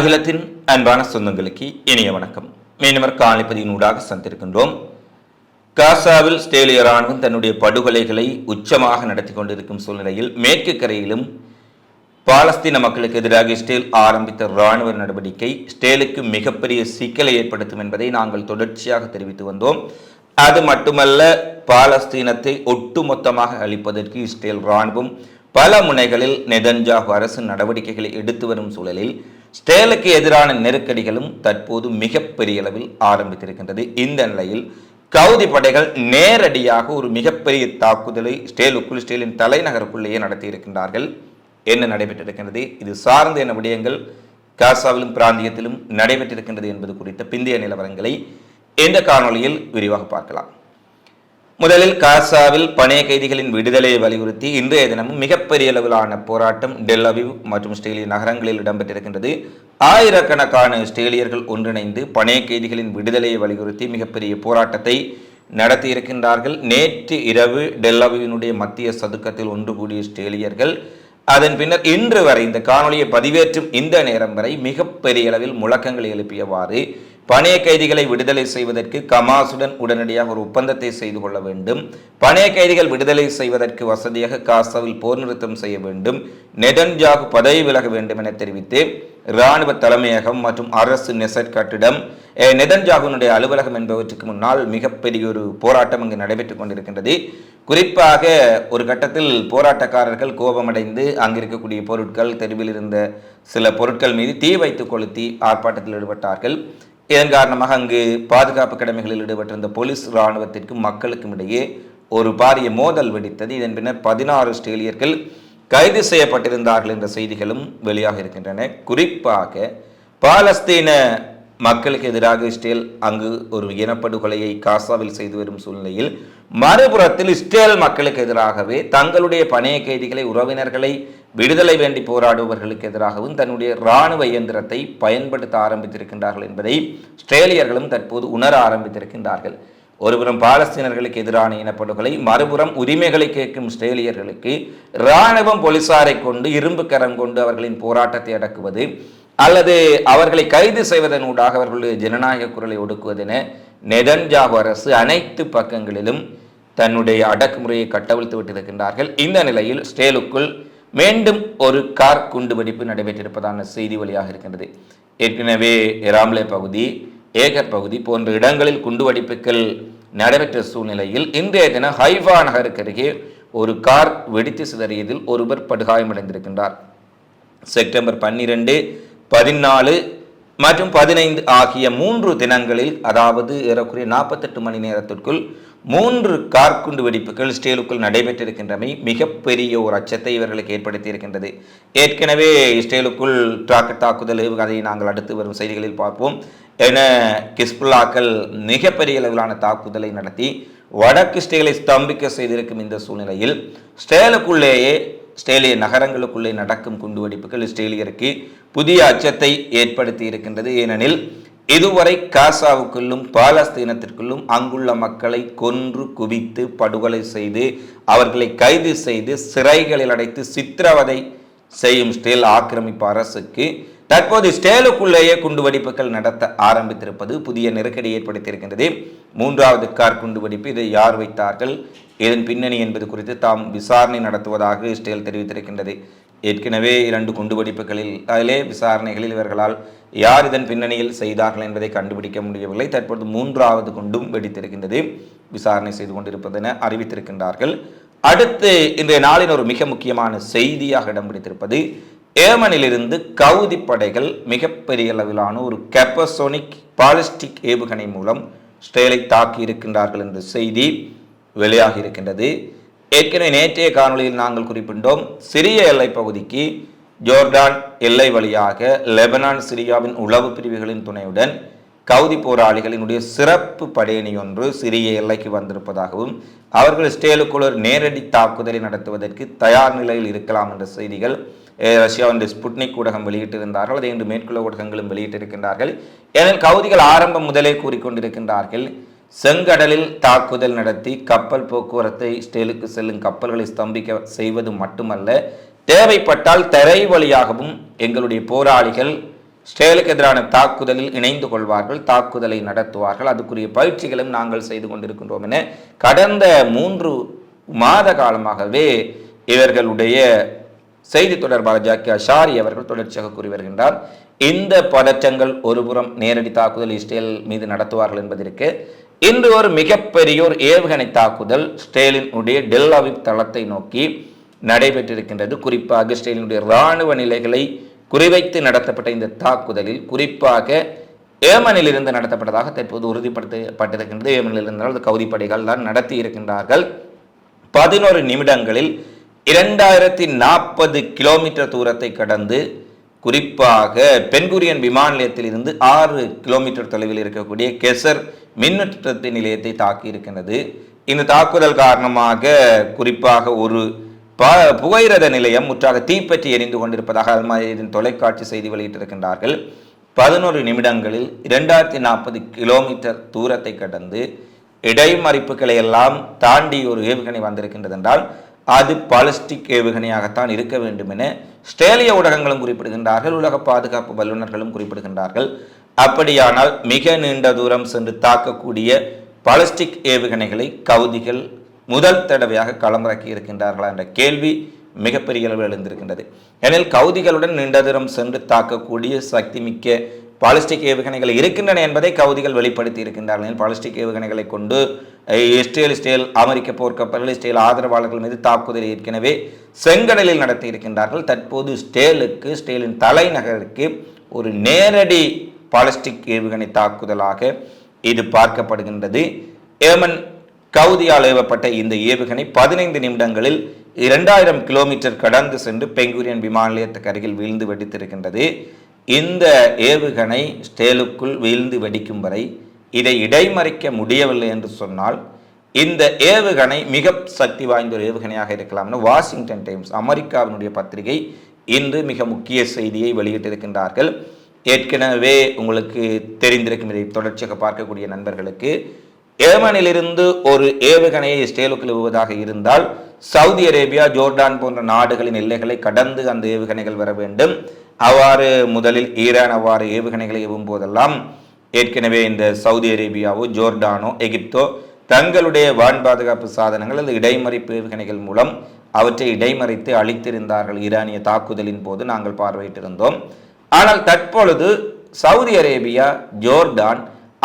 அகிலத்தின் அன்பான சொந்தங்களுக்கு இனிய வணக்கம். மீனவர் காணிப்பதியின் ஊடாக சந்திருக்கின்றோம் காசாவில் ஸ்டேலிய ராணுவம் தன்னுடைய படுகொலைகளை உச்சமாக நடத்தி கொண்டிருக்கும் சூழ்நிலையில் மேற்கு கரையிலும் பாலஸ்தீன மக்களுக்கு எதிராக இஸ்ரேல் ஆரம்பித்த இராணுவ நடவடிக்கை ஸ்டேலுக்கு மிகப்பெரிய சிக்கலை ஏற்படுத்தும் என்பதை நாங்கள் தொடர்ச்சியாக தெரிவித்து வந்தோம். அது மட்டுமல்ல பாலஸ்தீனத்தை ஒட்டுமொத்தமாக அழிப்பதற்கு இஸ்ரேல் இராணுவம் பல முனைகளில் நெதன்ஜாகு அரசு நடவடிக்கைகளை எடுத்து வரும் சூழலில் ஸ்டேலுக்கு எதிரான நெருக்கடிகளும் தற்போது மிகப்பெரிய அளவில் ஆரம்பித்திருக்கின்றது. இந்த நிலையில் கவுதி படைகள் நேரடியாக ஒரு மிகப்பெரிய தாக்குதலை ஸ்டேலுக்குள் ஸ்டேலின் தலைநகருக்குள்ளேயே நடத்தியிருக்கின்றார்கள். என்ன நடைபெற்றிருக்கின்றது? இது சார்ந்த என்ன விடயங்கள்? காசாவிலும் பிராந்தியத்திலும் நடைபெற்றிருக்கின்றது என்பது குறித்த பிந்தைய நிலவரங்களை இந்த காணொலியில் விரிவாக பார்க்கலாம். முதலில் காசாவில் பணைய கைதிகளின் விடுதலையை வலியுறுத்தி இன்றைய தினமும் மிகப்பெரிய அளவிலான போராட்டம் டெல்லவிவ் மற்றும் ஸ்டேலிய நகரங்களில் இடம்பெற்றிருக்கின்றது. ஆயிரக்கணக்கான ஸ்டேலியர்கள் ஒன்றிணைந்து பணைய கைதிகளின் விடுதலையை வலியுறுத்தி மிகப்பெரிய போராட்டத்தை நடத்தியிருக்கின்றார்கள். நேற்று இரவு டெல்லவியினுடைய மத்திய சதுக்கத்தில் ஒன்று கூடிய ஸ்டேலியர்கள் அதன் பின்னர் இன்று வரை இந்த காணொலியை பதிவேற்றும் இந்த நேரம் வரை மிகப்பெரிய அளவில் முழக்கங்களை எழுப்பியவாறு பணைய கைதிகளை விடுதலை செய்வதற்கு கமாசுடன் உடனடியாக ஒரு ஒப்பந்தத்தை செய்து கொள்ள வேண்டும். பணைய கைதிகள் விடுதலை செய்வதற்கு வசதியாக காசாவில் போர் நிறுத்தம் செய்ய வேண்டும். நெதன்ஜாகு பதவி விலக வேண்டும் என தெரிவித்து இராணுவ தலைமையகம் மற்றும் அரசு நெசட் கட்டிடம் நெதன்ஜாகுனுடைய அலுவலகம் என்பவற்றுக்கு முன்னால் மிகப்பெரிய ஒரு போராட்டம் அங்கு நடைபெற்றுக் கொண்டிருக்கின்றது. குறிப்பாக ஒரு கட்டத்தில் போராட்டக்காரர்கள் கோபமடைந்து அங்கு இருக்கக்கூடிய பொருட்கள் தெருவில் இருந்த சில பொருட்கள் மீது தீ வைத்து கொளுத்தி ஆர்ப்பாட்டத்தில் ஈடுபட்டார்கள். இதன் காரணமாக அங்கு பாதுகாப்பு கடமைகளில் ஈடுபட்டிருந்த போலீஸ் இராணுவத்திற்கும் மக்களுக்கும் இடையே ஒரு பாரிய மோதல் வெடித்தது. இதன் பின்னர் பதினாறு ஆஸ்திரேலியர்கள் கைது செய்யப்பட்டிருந்தார்கள் என்ற செய்திகளும் வெளியாக இருக்கின்றன. குறிப்பாக பாலஸ்தீன மக்களுக்கு எதிராக இஸ்ரேல் அங்கு ஒரு இனப்படுகொலையை காசாவில் செய்து வரும் சூழ்நிலையில் மறுபுறத்தில் இஸ்ரேல் மக்களுக்கு எதிராகவே தங்களுடைய பணைய கைதிகளை உறவினர்களை விடுதலை வேண்டி போராடுபவர்களுக்கு எதிராகவும் தன்னுடைய இராணுவ இயந்திரத்தை பயன்படுத்த ஆரம்பித்திருக்கின்றார்கள் என்பதை ஆஸ்திரேலியர்களும் தற்போது உணர ஆரம்பித்திருக்கின்றார்கள். ஒருபுறம் பாலஸ்தீனர்களுக்கு எதிரான இனப்படுகொலை மறுபுறம் உரிமைகளை கேட்கும் இஸ்ரேலியர்களுக்கு இராணுவம் போலீசாரை கொண்டு இரும்பு கரம் கொண்டு அவர்களின் போராட்டத்தை அடக்குவது அல்லது அவர்களை கைது செய்வதன் ஊடாக அவர்களுடைய ஜனநாயக குரலை ஒடுக்குவதென நெதன்ஜாகு அரசு அனைத்து பக்கங்களிலும் தன்னுடைய அடக்குமுறையை கட்டவிழ்த்து விட்டிருக்கின்றார்கள் இந்த நிலையில் ஸ்டேலுக்குள் மீண்டும் ஒரு கார் குண்டுவெடிப்பு நடைபெற்றிருப்பதான செய்தி வழியாக இருக்கின்றது. ஏற்கனவே ராம்லே பகுதி ஏகர் பகுதி போன்ற இடங்களில் குண்டுவெடிப்புகள் நடைபெற்ற சூழ்நிலையில் இன்றைய தினம் ஹைஃபா நகருக்கு அருகே ஒரு கார் வெடித்து சிதறியதில் ஒருவர் படுகாயமடைந்திருக்கின்றார். செப்டம்பர் பன்னிரெண்டு பதினாலு மற்றும் பதினைந்து ஆகிய மூன்று தினங்களில் அதாவது ஏறக்குறைய நாற்பத்தெட்டு மணி நேரத்திற்குள் மூன்று கார்குண்டு வெடிப்புகள் இஸ்ரேலுக்குள் நடைபெற்றிருக்கின்றமை மிகப்பெரிய ஒரு அச்சத்தை இவர்களுக்கு ஏற்படுத்தியிருக்கின்றது. ஏற்கனவே இஸ்ரேலுக்குள் ராக்கெட் தாக்குதல் அதை நாங்கள் அடுத்து வரும் செய்திகளில் பார்ப்போம். என கிஸ்புல்லாக்கள் மிகப்பெரிய அளவிலான தாக்குதலை நடத்தி வடக்கு ஸ்டேலை ஸ்தம்பிக்க செய்திருக்கும் இந்த சூழ்நிலையில் ஸ்டேலுக்குள்ளேயே ஸ்டேலிய நகரங்களுக்குள்ளே நடக்கும் குண்டுவெடிப்புகள் இஸ்ரேலியருக்கு புதிய அச்சத்தை ஏற்படுத்தி இருக்கின்றது ஏனெனில் இதுவரை காசாவுக்குள்ளும் பாலஸ்தீனத்திற்குள்ளும் அங்குள்ள மக்களை கொன்று குவித்து படுகொலை செய்து அவர்களை கைது செய்து சிறைகளில் அடைத்து சித்திரவதை செய்யும் ஸ்டேல் ஆக்கிரமிப்பு அரசுக்கு தற்போது ஸ்டேலுக்குள்ளேயே குண்டுவெடிப்புகள் நடத்த ஆரம்பித்திருப்பது புதிய நெருக்கடி ஏற்படுத்தியிருக்கின்றது. மூன்றாவது கார் குண்டுவெடிப்பு இதை யார் வைத்தார்கள்? இதன் பின்னணி என்பது குறித்து தாம் விசாரணை நடத்துவதாக ஸ்டேல் தெரிவித்திருக்கின்றது. ஏற்கனவே இரண்டு குண்டுவெடிப்புகளில் அதிலே விசாரணைகளில் இவர்களால் யார் இதன் பின்னணியில் செய்தார்கள் என்பதை கண்டுபிடிக்க முடியவில்லை. தற்போது மூன்றாவது குண்டும் வெடித்திருக்கின்றது. விசாரணை செய்து கொண்டிருப்பதென அறிவித்திருக்கின்றார்கள். அடுத்து இன்றைய நாளின் ஒரு மிக முக்கியமான செய்தியாக இடம் பிடித்திருப்பது ஏமனிலிருந்து கவுதி படைகள் மிகப்பெரிய அளவிலான ஒரு கெப்பசோனிக் பாலிஸ்டிக் ஏவுகணை மூலம் ஸ்டேலை தாக்கி இருக்கின்றார்கள் என்ற செய்தி வெளியாகி இருக்கின்றது ஏற்கனவே நேற்றைய காணொளியில் நாங்கள் குறிப்பிட்டோம் சிறிய எல்லைப் பகுதிக்கு ஜோர்டான் எல்லை வழியாக லெபனான் சிரியாவின் உளவு பிரிவுகளின் துணையுடன் கவுதி போராளிகளினுடைய சிறப்பு படையணி ஒன்று சிறிய எல்லைக்கு வந்திருப்பதாகவும் அவர்கள் இஸ்ரேலுக்குள் ஒரு நேரடி தாக்குதலை நடத்துவதற்கு தயார் நிலையில் இருக்கலாம் என்ற செய்திகள் ரஷ்யாவின் ஸ்புட்னிக் ஊடகம் வெளியிட்டிருந்தார்கள். அதை இன்று மேற்குள்ள ஊடகங்களும் வெளியிட்டிருக்கின்றார்கள். ஏனெனில் கவுதிகள் ஆரம்பம் முதலே கூறிக்கொண்டிருக்கின்றார்கள். செங்கடலில் தாக்குதல் நடத்தி கப்பல் போக்குவரத்தை ஸ்டேலுக்கு செல்லும் கப்பல்களை ஸ்தம்பிக்க செய்வது மட்டுமல்ல தேவைப்பட்டால் தரை வழியாகவும் எங்களுடைய போராளிகள் ஸ்டேலுக்கு எதிரான தாக்குதலில் இணைந்து கொள்வார்கள் தாக்குதலை நடத்துவார்கள். அதுக்குரிய பயிற்சிகளும் நாங்கள் செய்து கொண்டிருக்கின்றோம் என கடந்த மூன்று மாத காலமாகவே இவர்களுடைய செய்தி தொடர்பாளர் ஜாக்கி அஷாரி அவர்கள் தொடர்ச்சியாக கூறி வருகின்றார். இந்த பதற்றங்கள் ஒருபுறம் நேரடி தாக்குதல் இஸ்ரேல் மீது நடத்துவார்கள் என்பதற்கு இன்று ஒரு மிகப்பெரிய ஒரு ஏவுகணை தாக்குதல் ஸ்டேலினுடைய டெல்லாவிப் தளத்தை நோக்கி நடைபெற்றிருக்கின்றது. குறிப்பாக ஸ்டேலினுடைய இராணுவ நிலைகளை குறிவைத்து நடத்தப்பட்ட இந்த தாக்குதலில் குறிப்பாக ஏமனில் இருந்து நடத்தப்பட்டதாக தற்போது உறுதிப்படுத்தப்பட்டிருக்கின்றது. ஏமனில் இருந்தால் அது கவுதிப்படைகள் தான் நடத்தி இருக்கின்றார்கள். பதினோரு நிமிடங்களில் இரண்டாயிரத்தி நாற்பது கிலோமீட்டர் தூரத்தை கடந்து குறிப்பாக பென்குரியன் விமான நிலையத்தில் இருந்து ஆறு கிலோமீட்டர் தொலைவில் இருக்கக்கூடிய கெசர் மின்னுற்ற நிலையத்தை தாக்கி இருக்கின்றது. இந்த தாக்குதல் காரணமாக குறிப்பாக ஒரு ப புகையிரத நிலையம் முற்றாக தீப்பற்றி எரிந்து கொண்டிருப்பதாக அல்மாரியின் தொலைக்காட்சி செய்தி வெளியிட்டிருக்கின்றார்கள். பதினோரு நிமிடங்களில் இரண்டாயிரத்தி நாற்பது கிலோமீட்டர் தூரத்தை கடந்து இடைமறிப்புகளை எல்லாம் தாண்டி ஒரு ஏவுகணை வந்திருக்கின்றது என்றால் அது பாலிஸ்டிக் ஏவுகணையாகத்தான் இருக்க வேண்டும் என ஸ்ட்ரேலிய ஊடகங்களும் குறிப்பிடுகின்றார்கள் உலக பாதுகாப்பு வல்லுநர்களும் குறிப்பிடுகின்றார்கள். அப்படியானால் மிக நீண்ட தூரம் சென்று தாக்கக்கூடிய பாலிஸ்டிக் ஏவுகணைகளை கவுதிகள் முதல் தடவையாக களமிறக்கி இருக்கின்றார்களா என்ற கேள்வி மிகப்பெரிய அளவில் எழுந்திருக்கின்றது. எனில் கவுதிகளுடன் நீண்ட தூரம் சென்று தாக்கக்கூடிய சக்தி மிக்க பாலிஸ்டிக் ஏவுகணைகள் இருக்கின்றன என்பதை கவுதிகள் வெளிப்படுத்தி இருக்கின்றார்கள். பாலிஸ்டிக் ஏவுகணைகளை கொண்டு இஸ்ரேல் இஸ்ரேல் அமெரிக்க போர்க்கப்பல்கள் இஸ்ரேல் ஆதரவாளர்கள் மீது தாக்குதல் ஏற்கனவே செங்கடலில் நடத்தி இருக்கின்றார்கள். தற்போது ஸ்டேலுக்கு ஸ்டேலின் தலைநகருக்கு ஒரு நேரடி பாலிஸ்டிக் ஏவுகணை தாக்குதலாக இது பார்க்கப்படுகின்றது. ஏமன் கவுதியால் ஏவப்பட்ட இந்த ஏவுகணை பதினைந்து நிமிடங்களில் இரண்டாயிரம் கிலோமீட்டர் கடந்து சென்று பெங்குரியன் விமான நிலையத்துக்கு அருகில் வீழ்ந்து வெடித்திருக்கின்றது. இந்த ஏவுகணை ஸ்டேலுக்குள் வீழ்ந்து வெடிக்கும் வரை இதை இடைமறிக்க முடியவில்லை என்று சொன்னால் இந்த ஏவுகணை மிக சக்தி வாய்ந்த ஒரு ஏவுகணையாக இருக்கலாம்னு வாஷிங்டன் டைம்ஸ் அமெரிக்காவினுடைய பத்திரிகை இன்று மிக முக்கிய செய்தியை வெளியிட்டிருக்கின்றார்கள். ஏற்கனவே உங்களுக்கு தெரிந்திருக்கும் இதை தொடர்ச்சியாக பார்க்கக்கூடிய நண்பர்களுக்கு ஏமனிலிருந்து ஒரு ஏவுகணையை இஸ்ரேலுக்கு விழுவதாக இருந்தால் சவுதி அரேபியா ஜோர்டான் போன்ற நாடுகளின் எல்லைகளை கடந்து அந்த ஏவுகணைகள் வர வேண்டும். அவ்வாறு முதலில் ஈரான் அவ்வாறு ஏவுகணைகளை ஏவும் போதெல்லாம் ஏற்கனவே இந்த சவுதி அரேபியாவோ ஜோர்டானோ எகிப்தோ தங்களுடைய வான் பாதுகாப்பு சாதனங்கள் அல்லது இடைமறிப்பு ஏவுகணைகள் மூலம் அவற்றை இடைமறித்து அளித்திருந்தார்கள் ஈரானிய தாக்குதலின் போது நாங்கள் பார்வையிட்டிருந்தோம். ஆனால் தற்பொழுது சவுதி அரேபியா ஜோர்டான்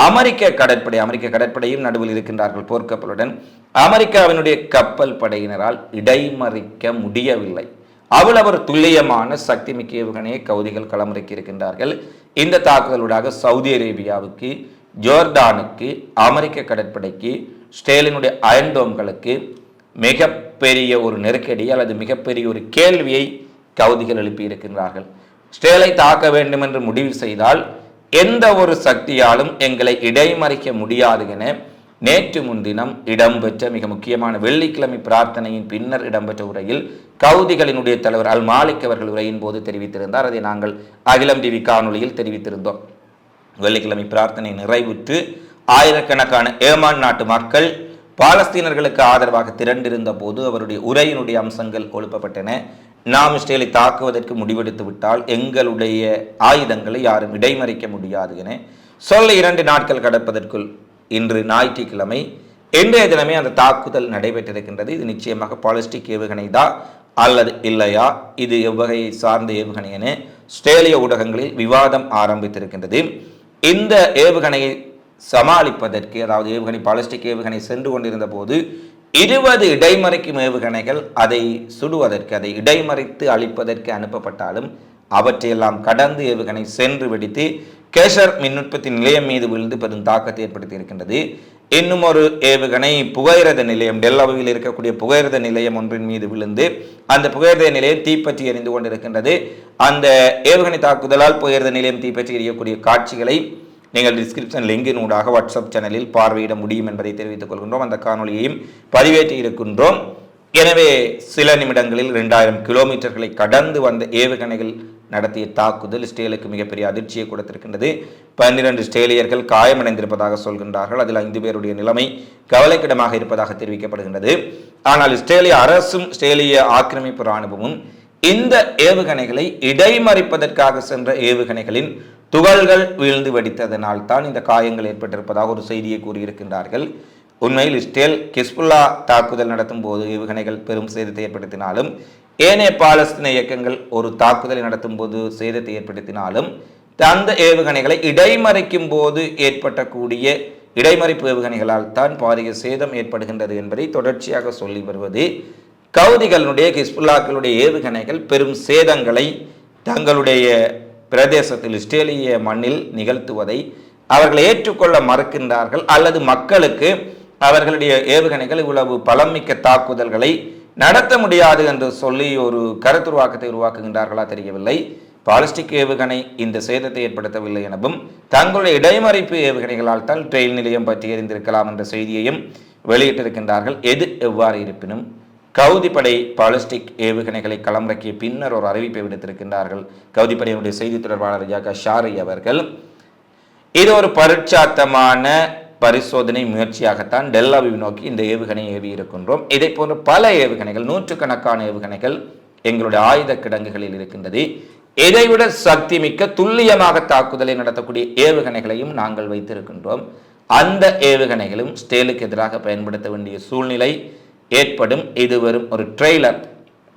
அமெரிக்க கடற்படை அமெரிக்க கடற்படையும் நடுவில் இருக்கின்றார்கள் போர்க்கப்பலுடன். அமெரிக்காவினுடைய கப்பல் படையினரால் இடைமறிக்க முடியவில்லை. அவ்வளவு துல்லியமான சக்தி மிக்க இவகனே கவுதிகள் களமிறக்கி இருக்கின்றார்கள் இந்த தாக்குதலூடாக சவுதி அரேபியாவுக்கு ஜோர்டானுக்கு அமெரிக்க கடற்படைக்கு ஸ்டேலினுடைய அயன்டோம்களுக்கு மிகப்பெரிய ஒரு நெருக்கடி அல்லது மிகப்பெரிய ஒரு கேள்வியை கவுதிகள் எழுப்பியிருக்கின்றார்கள். ஸ்டேலை தாக்க வேண்டும் என்று முடிவு செய்தால் எந்த ஒரு சக்தியாலும் எங்களை இடைமறிக்க முடியாது என நேற்று முன்தினம் இடம்பெற்ற மிக முக்கியமான வெள்ளிக்கிழமை பிரார்த்தனையின் பின்னர் இடம்பெற்ற உரையில் கவுதிகளினுடைய தலைவர் அல் மாலிக் அவர்கள் உரையின் போது தெரிவித்திருந்தார். அதை நாங்கள் அகிலம் டிவி காணொலியில் தெரிவித்திருந்தோம். வெள்ளிக்கிழமை பிரார்த்தனை நிறைவுற்று ஆயிரக்கணக்கான ஏமான் நாட்டு மக்கள் பாலஸ்தீனர்களுக்கு ஆதரவாக திரண்டிருந்த போது அவருடைய உரையினுடைய அம்சங்கள் ஒழுப்பப்பட்டன நாம் இஸ்ரேலை தாக்குவதற்கு முடிவெடுத்து விட்டால் எங்களுடைய ஆயுதங்களை யாரும் இடைமறிக்க முடியாது என சொல்ல இரண்டு நாட்கள் கடப்பதற்குள் இன்று ஞாயிற்றுக்கிழமை இன்றைய தினமே அந்த தாக்குதல் நடைபெற்றிருக்கின்றது. இது நிச்சயமாக பாலிஸ்டிக் ஏவுகணை தான் அல்லது இல்லையா? இது எவ்வகையை சார்ந்த ஏவுகணை என ஸ்ட்ரேலிய ஊடகங்களில் விவாதம் ஆரம்பித்திருக்கின்றது. இந்த ஏவுகணையை சமாளிப்பதற்கு அதாவது ஏவுகணை பாலிஸ்டிக் ஏவுகணை சென்று கொண்டிருந்த போது இருபது இடைமறைக்கும் ஏவுகணைகள் அதை சுடுவதற்கு அதை இடைமறைத்து அழிப்பதற்கு அனுப்பப்பட்டாலும் அவற்றையெல்லாம் கடந்து ஏவுகணை சென்று வெடித்து கேஷர் மின் உற்பத்தி நிலையம் மீது விழுந்து பெரும் தாக்கத்தை ஏற்படுத்தி இருக்கின்றது. இன்னும் ஒரு ஏவுகணை புகையிரத நிலையம் டெல்லாவில் இருக்கக்கூடிய புகையிரத நிலையம் ஒன்றின் மீது விழுந்து அந்த புகையிரத நிலையம் தீப்பற்றி எரிந்து கொண்டிருக்கின்றது. அந்த ஏவுகணை தாக்குதலால் புகையிரத நிலையம் தீப்பற்றி எரியக்கூடிய காட்சிகளை நீங்கள் டிஸ்கிரிப்ஷன் லிங்கின் ஊடாக வாட்ஸ்அப் சேனலில் பார்வையிட முடியும் என்பதை தெரிவித்துக் கொள்கின்றோம். அந்த காணொலியையும் பதிவேற்றி இருக்கின்றோம். எனவே சில நிமிடங்களில் ரெண்டாயிரம் கிலோமீட்டர்களை கடந்து வந்த ஏவுகணைகள் நடத்திய தாக்குதல் இஸ்ரேலுக்கு மிகப்பெரிய அதிர்ச்சியை கொடுத்திருக்கின்றது. பன்னிரண்டு இஸ்ரேலியர்கள் காயமடைந்திருப்பதாக சொல்கின்றார்கள். அதில் ஐந்து பேருடைய நிலைமை கவலைக்கிடமாக இருப்பதாக தெரிவிக்கப்படுகின்றது. ஆனால் இஸ்ரேலிய அரசும் இஸ்ரேலிய ஆக்கிரமிப்பு இராணுவமும் இந்த ஏவுகணைகளை இடைமறிப்பதற்காக சென்ற ஏவுகணைகளின் துகள்கள் வீழ்ந்து வெடித்ததனால் தான் இந்த காயங்கள் ஏற்பட்டிருப்பதாக ஒரு செய்தியை கூறியிருக்கின்றார்கள். உண்மையில் இஸ்ரேல் கிஸ்புல்லா தாக்குதல் நடத்தும் போது ஏவுகணைகள் பெரும் சேதத்தை ஏற்படுத்தினாலும் ஏனைய பாலஸ்தீன இயக்கங்கள் ஒரு தாக்குதலை நடத்தும் போது சேதத்தை ஏற்படுத்தினாலும் அந்த ஏவுகணைகளை இடைமறைக்கும் போது ஏற்பட்டக்கூடிய இடைமறிப்பு ஏவுகணைகளால் தான் பாரிய சேதம் ஏற்படுகின்றது என்பதை தொடர்ச்சியாக சொல்லி வருவது கவுதிகளுடைய ஹிஸ்புல்லாக்களுடைய ஏவுகணைகள் பெரும் சேதங்களை தங்களுடைய பிரதேசத்தில் இஸ்ரேலிய மண்ணில் நிகழ்த்துவதை அவர்கள் ஏற்றுக்கொள்ள மறுக்கின்றார்கள். அல்லது மக்களுக்கு அவர்களுடைய ஏவுகணைகள் இவ்வளவு பலமிக்க தாக்குதல்களை நடத்த முடியாது என்று சொல்லி ஒரு கருத்துருவாக்கத்தை உருவாக்குகின்றார்களா தெரியவில்லை. பாலிஸ்டிக் ஏவுகணை இந்த சேதத்தை ஏற்படுத்தவில்லை எனவும் தங்களுடைய இடைமறைப்பு ஏவுகணைகளால் தான் ட்ரெயின் நிலையம் பற்றி எறிந்திருக்கலாம் என்ற செய்தியையும் வெளியிட்டிருக்கின்றார்கள். எது எவ்வாறு இருப்பினும் கவுதிப்படை பாலிஸ்டிக் ஏவுகணைகளை களமிறக்கிய பின்னர் ஒரு அறிவிப்பை விடுத்திருக்கின்றார்கள். கவுதிப்படையினுடைய செய்தி தொடர்பாளர் ஜாக ஷாரி அவர்கள் இது ஒரு பரிட்சாத்தமான பரிசோதனை முயற்சியாகத்தான் டெல்லாவிவ் நோக்கி இந்த ஏவுகணை ஏவி இருக்கின்றோம். இதை போன்ற பல ஏவுகணைகள் நூற்றுக்கணக்கான ஏவுகணைகள் எங்களுடைய ஆயுத கிடங்குகளில் இருக்கின்றது. இதைவிட சக்தி மிக்க துல்லியமாக தாக்குதலை நடத்தக்கூடிய ஏவுகணைகளையும் நாங்கள் வைத்திருக்கின்றோம். அந்த ஏவுகணைகளும் ஸ்டேலுக்கு எதிராக பயன்படுத்த வேண்டிய சூழ்நிலை ஏற்படும். இது ஒரு ட்ரெய்லர்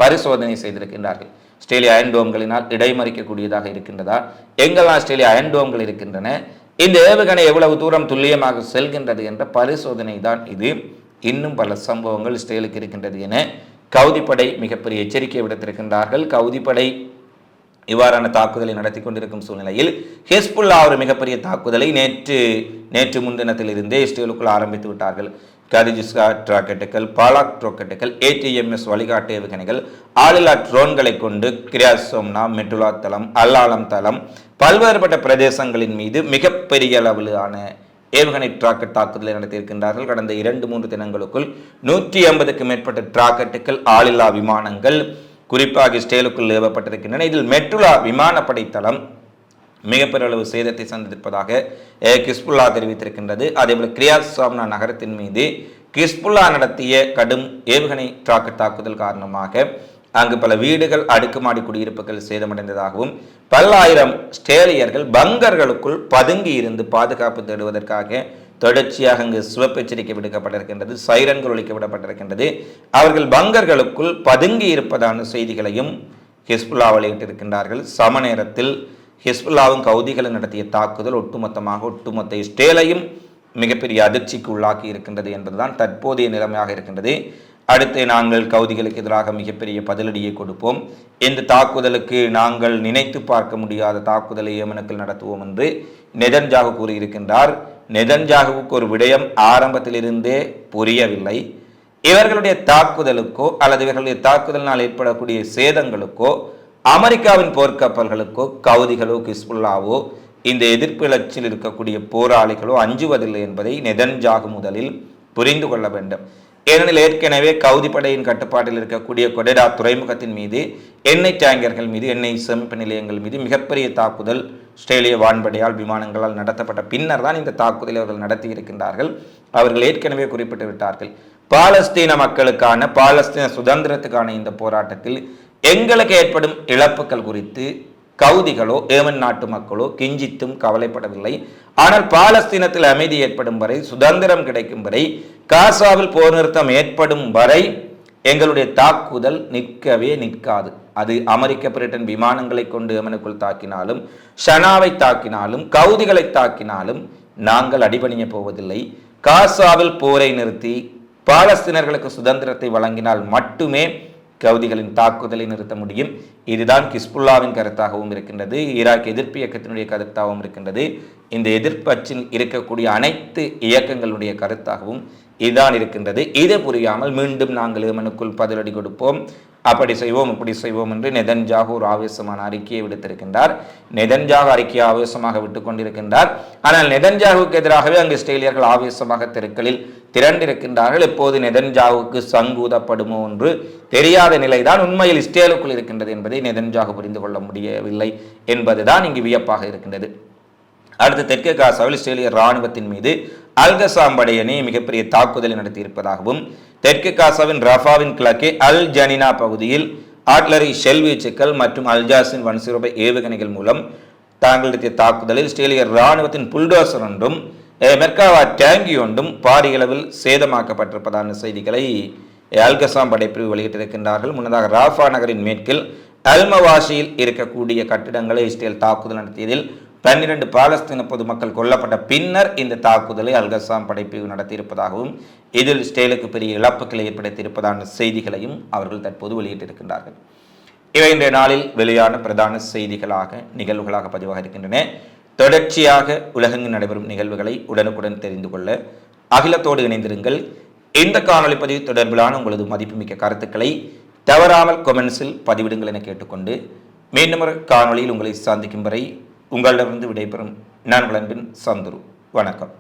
பரிசோதனை செய்திருக்கின்றார்கள். ஸ்டேலிய அயன்டோம்களினால் இடைமறிக்கக்கூடியதாக இருக்கின்றதா? எங்கெல்லாம் ஸ்டேலிய அயன்டோம்கள் இருக்கின்றன? இந்த ஏவுகணை எவ்வளவு தூரம் துல்லியமாக செல்கின்றது என்ற பரிசோதனை தான் இது. இன்னும் பல சம்பவங்கள் இஸ்ரேலுக்கு இருக்கின்றது என கவுதிப்படை மிகப்பெரிய எச்சரிக்கை விடுத்திருக்கின்றார்கள். கவுதிப்படை இவ்வாறான தாக்குதலை நடத்தி கொண்டிருக்கும் சூழ்நிலையில் ஹெஸ்புல்லா ஒரு மிகப்பெரிய தாக்குதலை நேற்று நேற்று முன்தினத்தில் இருந்தே இஸ்ரேலுக்குள் ஆரம்பித்து விட்டார்கள். கரிஜிஸ்கா ராக்கெட்டுகள் பாலாக் ராக்கெட்டுகள் ஏடிஎம்எஸ் வழிகாட்டு ஏவுகணைகள் ஆளில்லா ட்ரோன்களை கொண்டு கிரியாசோம்னா மெட்டுலா தளம் அல்லாலம் தளம் பல்வேறுபட்ட பிரதேசங்களின் மீது மிகப்பெரிய அளவிலான ஏவுகணை டிராக்கெட் தாக்குதலை நடத்தியிருக்கின்றார்கள். கடந்த இரண்டு மூன்று தினங்களுக்குள் நூற்றி ஐம்பதுக்கு மேற்பட்ட டிராக்கெட்டுகள் ஆளில்லா விமானங்கள் குறிப்பாக இஸ்ரேலுக்குள் ஏவப்பட்டிருக்கின்றன. இதில் மெட்ருலா விமானப்படை தளம் மிகப்பெரிய அளவு சேதத்தை சந்தித்திருப்பதாக கிஸ்புல்லா தெரிவித்திருக்கின்றது. அதேபோல் கிரியாஸ் சாம்னா நகரத்தின் மீது கிஸ்புல்லா நடத்திய கடும் ஏவுகணை ராக்கெட் தாக்குதல் காரணமாக அங்கு பல வீடுகள் அடுக்குமாடி குடியிருப்புகள் சேதமடைந்ததாகவும் பல்லாயிரம் ஸ்டேலியர்கள் பங்கர்களுக்குள் பதுங்கி இருந்து பாதுகாப்பு தேடுவதற்காக தொடர்ச்சியாக அங்கு சிவப்பெச்சரிக்கை விடுக்கப்பட்டிருக்கின்றது சைரன்கள் ஒழிக்க விடப்பட்டிருக்கின்றது. அவர்கள் பங்கர்களுக்குள் பதுங்கி இருப்பதான செய்திகளையும் ஹிஸ்புல்லா வெளியிட்டிருக்கின்றார்கள். சம நேரத்தில் ஹிஸ்புல்லாவும் கவுதிகளும் நடத்திய தாக்குதல் ஒட்டுமொத்தமாக ஒட்டுமொத்த இஸ்ரேலையும் மிகப்பெரிய அதிர்ச்சிக்கு உள்ளாக்கி இருக்கின்றது என்பதுதான் தற்போதைய நிலைமையாக இருக்கின்றது. அடுத்து நாங்கள் கவுதிகளுக்கு எதிராக மிகப்பெரிய பதிலடியை கொடுப்போம். இந்த தாக்குதலுக்கு நாங்கள் நினைத்து பார்க்க முடியாத தாக்குதலை ஏமனுக்குள் நடத்துவோம் என்று நெதன்ஜாகு கூறியிருக்கின்றார். நெதன்ஜாகுவுக்கு ஒரு விடயம் ஆரம்பத்திலிருந்தே புரியவில்லை. இவர்களுடைய தாக்குதலுக்கோ அல்லது இவர்களுடைய தாக்குதலினால் ஏற்படக்கூடிய சேதங்களுக்கோ அமெரிக்காவின் போர்க்கப்பல்களுக்கோ கவுதிகளோ கிஸ்புல்லாவோ இந்த எதிர்ப்பு இலச்சில் இருக்கக்கூடிய போராளிகளோ அஞ்சுவதில்லை என்பதை நெதன்ஜாகு முதலில் புரிந்து கொள்ள வேண்டும். ஏனெனில் ஏற்கனவே கவுதி படையின் கட்டுப்பாட்டில் இருக்கக்கூடிய கொடெடா துறைமுகத்தின் மீது எண்ணெய் டேங்கர்கள் மீது எண்ணெய் சேமிப்பு நிலையங்கள் மீது மிகப்பெரிய தாக்குதல் ஆஸ்திரேலிய வான்படையால் விமானங்களால் நடத்தப்பட்ட பின்னர் தான் இந்த தாக்குதலை அவர்கள் நடத்தி இருக்கின்றார்கள். அவர்கள் ஏற்கனவே குறிப்பிட்டு விட்டார்கள். பாலஸ்தீன மக்களுக்கான பாலஸ்தீன சுதந்திரத்துக்கான இந்த போராட்டத்தில் எங்களுக்கு ஏற்படும் இழப்புகள் குறித்து கவுதிகளோ ஏமன் நாட்டு மக்களோ கிஞ்சித்தும் கவலைப்படவில்லை. ஆனால் பாலஸ்தீனத்தில் அமைதி ஏற்படும் வரை சுதந்திரம் கிடைக்கும் வரை காசாவில் போர் நிறுத்தம் ஏற்படும் வரை எங்களுடைய தாக்குதல் நிற்கவே நிற்காது. அது அமெரிக்க பிரிட்டன் விமானங்களை கொண்டு ஏமனுக்குள் தாக்கினாலும் ஷனாவை தாக்கினாலும் கவுதிகளை தாக்கினாலும் நாங்கள் அடிபணிய போவதில்லை. காசாவில் போரை நிறுத்தி பாலஸ்தீனர்களுக்கு சுதந்திரத்தை வழங்கினால் மட்டுமே கவுதிகளின் தாக்குதலை நிறுத்த முடியும். இதுதான் கிஸ்புல்லாவின் கருத்தாகவும் இருக்கின்றது ஈராக் எதிர்ப்பு இயக்கத்தினுடைய கருத்தாகவும் இருக்கின்றது. இந்த எதிர்ப்பச்சில் இருக்கக்கூடிய அனைத்து இயக்கங்களுடைய கருத்தாகவும் இதுதான் இருக்கின்றது. இது புரியாமல் மீண்டும் நாங்கள் மனுக்குள் பதிலடி கொடுப்போம். அப்படி செய்வோம் இப்படி செய்வோம் என்று நெதன்ஜாகு ஒரு ஆவேசமான அறிக்கையை விடுத்திருக்கின்றார். நெதன்ஜாகு அறிக்கையை ஆவேசமாக விட்டு கொண்டிருக்கின்றார். ஆனால் நெதன்ஜாகுக்கு எதிராகவே அங்கு இஸ்ரேலியர்கள் ஆவேசமாக தெருக்களில் திரண்டிருக்கின்றார்கள். எப்போது நெதன்ஜாவுக்கு சங்கூதப்படுமோ என்று தெரியாத நிலைதான் உண்மையில் இஸ்ரேலுக்குள் இருக்கின்றது என்பதை என்பதை நெதன்ஜாகு புரிந்து கொள்ள முடியவில்லை என்பதுதான் இங்கு வியப்பாக இருக்கின்றது. அடுத்து தெற்கு காசாவில் இஸ்ரேலிய இராணுவத்தின் மீது அல்கசாம் படையணி மிகப்பெரிய தாக்குதலை நடத்தியிருப்பதாகவும் தெற்கு காசாவின் ரஃபாவின் கிழக்கே அல் ஜனினா பகுதியில் ஆட்லரி ஷெல் வீச்சுக்கள் மற்றும் அல்ஜாஸின் வன்சிறுபை ஏவுகணைகள் மூலம் தாங்கள் நடத்திய தாக்குதலில் இஸ்ரேலிய இராணுவத்தின் புல்டோசர் ஒன்றும் மெர்காவா டேங்கி ஒன்றும் பாரிய அளவில் சேதமாக்கப்பட்டிருப்பதான செய்திகளை அல்கசாம் படைப்பிரிவு வெளியிட்டிருக்கின்றார்கள். முன்னதாக ராஃபா நகரின் மேற்கில் அல்மவாசியில் இருக்கக்கூடிய கட்டிடங்களை இஸ்ரேல் தாக்குதல் நடத்தியதில் பன்னிரண்டு பாலஸ்தீன பொதுமக்கள் கொல்லப்பட்ட பின்னர் இந்த தாக்குதலை அல்கசாம் படைப்பிரிவு நடத்தியிருப்பதாகவும் இதில் இஸ்ரேலுக்கு பெரிய இழப்புகளை ஏற்படுத்தியிருப்பதான செய்திகளையும் அவர்கள் தற்போது வெளியிட்டிருக்கின்றார்கள். இவை இன்றைய நாளில் வெளியான பிரதான செய்திகளாக நிகழ்வுகளாக பதிவாக இருக்கின்றன தொடர்ச்சியாக உலகெங்கு நடைபெறும் நிகழ்வுகளை உடனுக்குடன் தெரிந்து கொள்ள அகிலத்தோடு இணைந்திருங்கள். இந்த காணொலி பதிவு தொடர்பிலான உங்களது மதிப்புமிக்க கருத்துக்களை தவறாமல் கொமெண்ட்ஸில் பதிவிடுங்கள் என கேட்டுக்கொண்டு மீண்டும் ஒரு காணொளியில் உங்களை சந்திக்கும் வரை உங்களிடமிருந்து விடைபெறும் நான் உங்கள் அன்பின் சந்துரு. வணக்கம்.